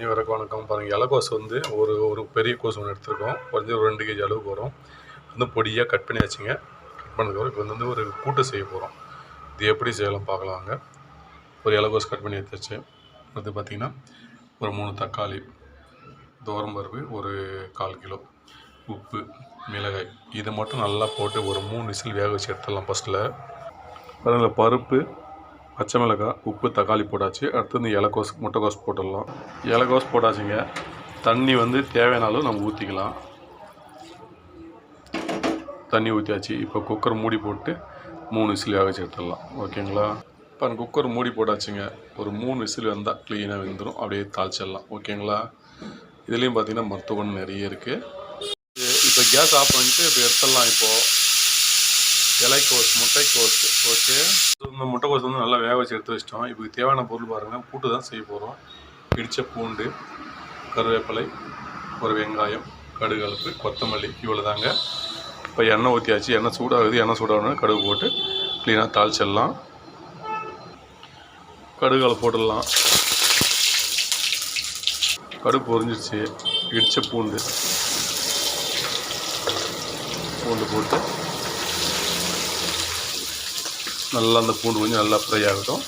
அனைவருக்கும் வணக்கம் பாருங்கள் இலக்கோஸ் வந்து ஒரு ஒரு பெரிய கோஸ் ஒன்று எடுத்துருக்கோம். கொஞ்சம் ஒரு ரெண்டு கேஜி அளவுக்கு வரும். வந்து பொடியாக கட் பண்ணி வச்சுங்க. கட் பண்ணதுக்கப்புறம் இப்போ வந்து ஒரு கூட்டு செய்ய போகிறோம் இது எப்படி செய்யலாம் பார்க்கலாங்க ஒரு இலக்கோஸ் கட் பண்ணி எடுத்துச்சு. அது பார்த்திங்கன்னா ஒரு மூணு தக்காளி பருப்பு ஒரு கால் கிலோ உப்பு மிளகாய். இதை மட்டும் நல்லா போட்டு ஒரு மூணு விசில் வேக வச்சு எடுத்துடலாம் ஃபஸ்ட்டில் அதில் பருப்பு பச்சை மிளகாய் உப்பு தக்காளி போட்டாச்சு. அடுத்து இந்த இலக்கோஸ் முட்டைக்கோஸ் போட்டுடலாம். இலக்கோஸ் போட்டாச்சுங்க. தண்ணி வந்து தேவையான அளவு நம்ம ஊற்றிக்கலாம் தண்ணி ஊற்றியாச்சு இப்போ குக்கர் மூடி போட்டு மூணு விசில் வேக சேர்த்துடலாம் ஓகேங்களா? இப்போ குக்கர் மூடி போட்டாச்சுங்க. ஒரு மூணு விசில் வந்தால் க்ளீனாக வெந்துடும் அப்படியே தாளிச்சிடலாம். ஓகேங்களா? இதுலேயும் பார்த்திங்கன்னா மருத்துவ குணம் நிறைய இருக்குது இப்போ கேஸ் ஆஃப் பண்ணிட்டு இப்போ எடுத்துடலாம். இப்போது இலைக்கோஸ் முட்டைக்கோஸ். ஓகே? இந்த முட்டைக்கோஸ் வந்து நல்லா வேக வச்சு எடுத்து வச்சிட்டோம். இப்போ இதுக்கு தேவையான பொருள் பாருங்கள் கூட்டு தான் செய்ய போகிறோம் இடித்த பூண்டு கருவேப்பிலை ஒரு வெங்காயம் கடுகலப்பு கொத்தமல்லி இவ்வளோ தாங்க இப்போ எண்ணெய் ஊற்றியாச்சு எண்ணெய் சூடாகுது. எண்ணெய் சூடாகணும் கடுகு போட்டு க்ளீனாக தாளிச்சிடலாம். கடுகளை போட்டுடலாம். கடுகு பொரிஞ்சிருச்சு. இடித்த பூண்டு. பூண்டு போட்டு நல்லா அந்த பூண்டு கொஞ்சம் நல்லா ஃப்ரை ஆகட்டும்.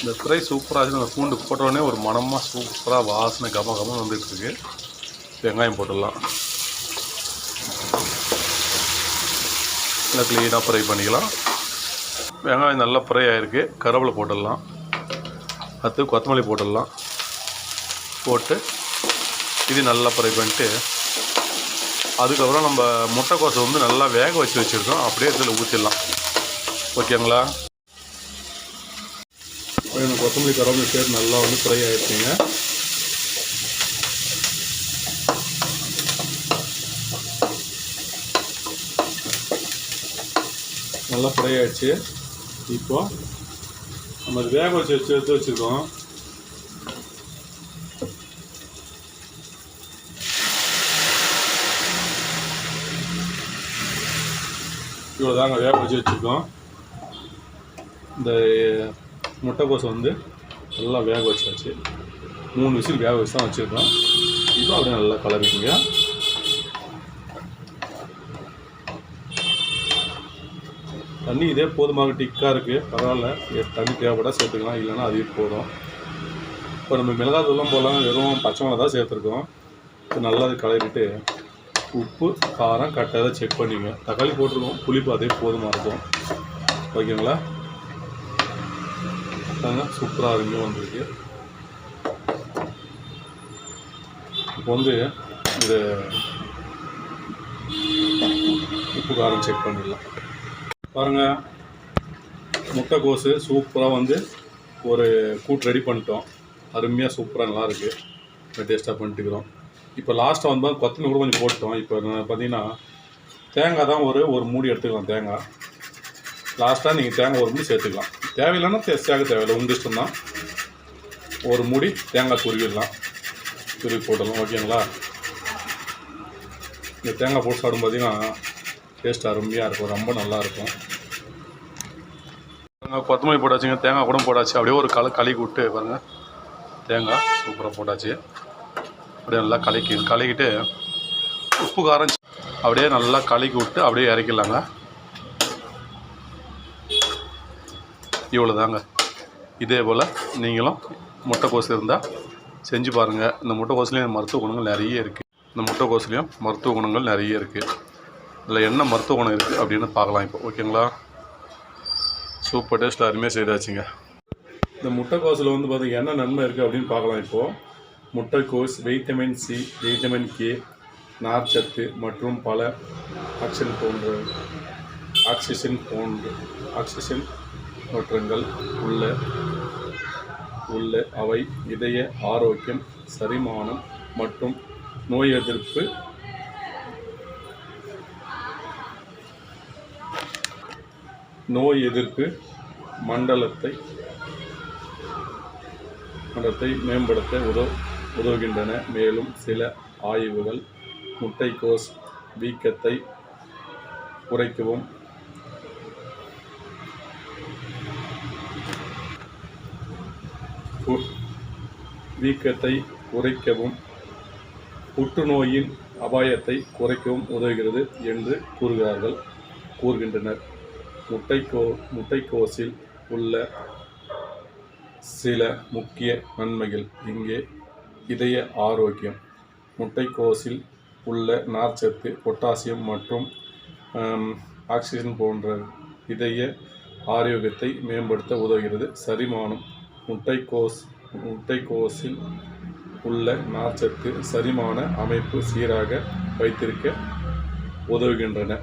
இந்த ஃப்ரை சூப்பராக அந்த பூண்டு போட்டோடனே ஒரு மணமாக சூப்பராக வாசனை கம கம வந்துட்டுருக்கு வெங்காயம் போட்டுடலாம். நல்லா க்ளீனாக ஃப்ரை பண்ணிக்கலாம். வெங்காயம் நல்லா ஃப்ரை ஆகிருக்கு கருவேப்பிலை போட்டுடலாம். அடுத்து கொத்தமல்லி போட்டுடலாம். போட்டு இது நல்லா ஃப்ரை பண்ணிட்டு அதுக்கப்புறம் நம்ம முட்டைக்கோசை வந்து நல்லா வேக வச்சு வச்சுருக்கோம். அப்படியே இதில் ஊற்றிடலாம் ஓகேங்களா? எனக்கு கொத்தமல்லி கருவேப்பிலை சேர்த்து நல்லா வந்து ஃப்ரை ஆகிடுச்சிங்க நல்லா ஃப்ரை ஆகிடுச்சு இப்போ நம்ம வேக வச்சு வச்சு எடுத்து வச்சுருக்கோம். இவ்வளோ தாங்க வேக வச்சு வச்சுருக்கோம். இந்த முட்டைக்கோசை வந்து நல்லா வேக வச்சாச்சு. மூணு விசில் வேக வச்சு தான் வச்சுருக்கோம். இப்போ அப்படியே நல்லா கலரிக்குங்க. தண்ணி இதே போதுமாக டிக்காக இருக்குது பரவாயில்ல. தண்ணி தேவைப்பட்டா சேர்த்துக்கலாம். இல்லைன்னா அதுவே போதும். இப்போ நம்ம மிளகாத்தூள்லாம் போடலாம். வெறும் பச்சை மிளகா தான் சேர்த்துருக்கோம். இப்போ நல்லா கலரிட்டு உப்பு காரம் கரெக்டாக செக் பண்ணிங்க. தக்காளி போட்டிருக்கோம். புளிப்பு அதே போதுமாக இருக்கும். ஓகேங்களா? பாருங்க சூப்பராக அருமையாக வந்திருக்கு. இப்போ வந்து இந்த உப்பு காரம் செக் பண்ணிடலாம் பாருங்கள் முட்டைக்கோசு சூப்பராக வந்து ஒரு கூட்டு ரெடி பண்ணிட்டோம். அருமையாக சூப்பராக நல்லா இருக்குது டேஸ்ட்டாக பண்ணிட்டுக்கிறோம். இப்போ லாஸ்ட்டாக வந்து கொத்தமல்லி கூட கொஞ்சம் போட்டோம் இப்போ பார்த்தீங்கன்னா தேங்காய் தான் ஒரு ஒரு மூடி எடுத்துக்கலாம் தேங்காய். லாஸ்ட்டாக நீங்கள் தேங்காய் ஒரு மூடி சேர்த்துக்கலாம். தேவையில்லைன்னா தே- சேர்க்க தேவையில்லை. உங்கள் இஷ்டம் தான் ஒரு மூடி தேங்காய் துருவிடலாம் துருவி போட்டலாம் ஓகேங்களா? இந்த தேங்காய் போட்டு சாப்பிடும் பார்த்தீங்கன்னா டேஸ்ட் அருமையாக இருக்கும். ரொம்ப நல்லா இருக்கும். தேங்காய் கொத்தமல்லி போட்டாச்சுங்க. தேங்காய் கூட போட்டாச்சு. அப்படியே ஒரு கலை களி விட்டு பாருங்கள் தேங்காய் சூப்பராக போட்டாச்சு. அப்படியே நல்லா கலக்கி கலக்கிட்டு உப்பு காரம் அப்படியே நல்லா கலக்கி விட்டு அப்படியே இறக்கிடலாங்க. இவ்வளோ தாங்க இதே போல் நீங்களும் முட்டைக்கோசு இருந்தால் செஞ்சு பாருங்கள் இந்த முட்டைக்கோசுலேயும் மருத்துவ குணங்கள் நிறைய இருக்குது இந்த முட்டைக்கோசுலேயும் மருத்துவ குணங்கள் நிறைய இருக்குது இதில் என்ன மருத்துவ குணம் இருக்குது அப்படின்னு பார்க்கலாம் இப்போ. ஓகேங்களா? சூப்பர் டேஸ்ட்டில் அருமையாக செய்தாச்சுங்க. இந்த முட்டைக்கோஸில் வந்து பார்த்திங்கன்னா என்ன நன்மை இருக்குது அப்படின்னு பார்க்கலாம் இப்போது முட்டைக்கோஸ் வைட்டமின் சி வைட்டமின் கே நார்ச்சத்து மற்றும் பல ஆக்சிஜன் போன்ற ஆக்சிஜன் போன்ற ஆக்சிஜன் தோற்றங்கள் உள்ள உள்ள அவை இதய ஆரோக்கியம் சரிமானம் மற்றும் நோய் எதிர்ப்பு. நோய் எதிர்ப்பு மண்டலத்தை மண்டலத்தை மேம்படுத்த உதவ உதவுகின்றன. மேலும் சில ஆய்வுகள் முட்டைக்கோஸ் வீக்கத்தை குறைக்கவும் வீக்கத்தை குறைக்கவும் புற்றுநோயின் அபாயத்தை குறைக்கவும் உதவுகிறது என்று கூறுகிறார்கள் கூறுகின்றனர். முட்டைக்கோ முட்டைக்கோஸில் உள்ள சில முக்கிய நன்மைகள் இங்கே இதய ஆரோக்கியம். முட்டைக்கோஸில் உள்ள நார்ச்சத்து பொட்டாசியம் மற்றும் ஆக்சிஜன் போன்ற இதய ஆரோக்கியத்தை மேம்படுத்த உதவுகிறது. சரிமானம் முட்டைக்கோஸ் முட்டைக்கோஸில் உள்ள நார்ச்சத்து சரிமான அமைப்பு சீராக வைத்திருக்க உதவுகின்றன.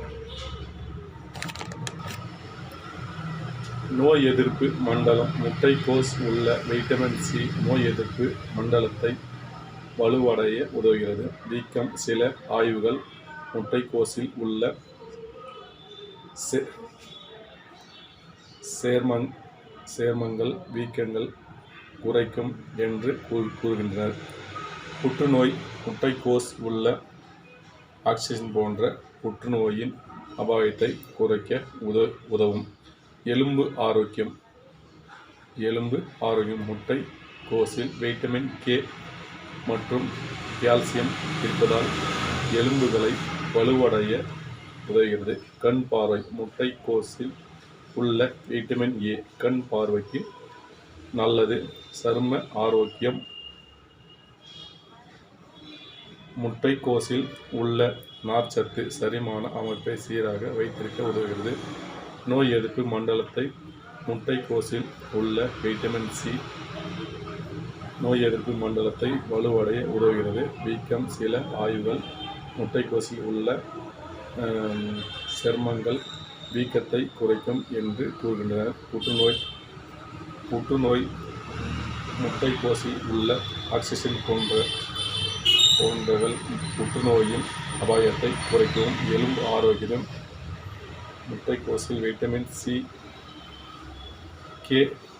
நோய் எதிர்ப்பு மண்டலம் முட்டைக்கோஸ் உள்ள வைட்டமின் சி நோய் எதிர்ப்பு மண்டலத்தை வலுவடைய உதவுகிறது. வீக்கம் சில ஆய்வுகள் முட்டைக்கோஸில் உள்ள சே- சேர்மங் சேர்மங்கள் வீக்கங்கள் குறைக்கும் என்று கூறுகின்றனர். புற்றுநோய் முட்டைக்கோஸ் உள்ள ஆக்சிஜன் போன்ற புற்றுநோயின் அபாயத்தை குறைக்க உத உதவும். எலும்பு ஆரோக்கியம். எலும்பு ஆரோக்கியம் முட்டை கோஸில் வைட்டமின் கே மற்றும் கால்சியம் இருப்பதால் எலும்புகளை வலுவடைய உதவுகிறது. கண் பார்வை முட்டை கோஸில் உள்ள வைட்டமின் ஏ கண் பார்வைக்கு நல்லது. சரும ஆரோக்கியம். முட்டைக்கோசில் உள்ள நார்ச்சத்து சரிமான அமைப்பை சீராக வைத்திருக்க உதவுகிறது. நோய் எதிர்ப்பு மண்டலத்தை முட்டைக்கோசில் உள்ள வைட்டமின் சி நோய் எதிர்ப்பு மண்டலத்தை வலுவடைய உதவுகிறது. வீக்கம் சில ஆய்வுகள் முட்டைக்கோசில் உள்ள சர்மங்கள் வீக்கத்தை குறைக்கும் என்று கூறுகின்றனர். புற்றுநோய் புற்றுநோய் முட்டைக்கோஸில் உள்ள ஆக்சிஜன் போன்ற போன்றவள் புற்றுநோயின் அபாயத்தை குறைக்கவும் எலும்பு ஆரோக்கியம் முட்டைக்கோசில் வைட்டமின் சி கே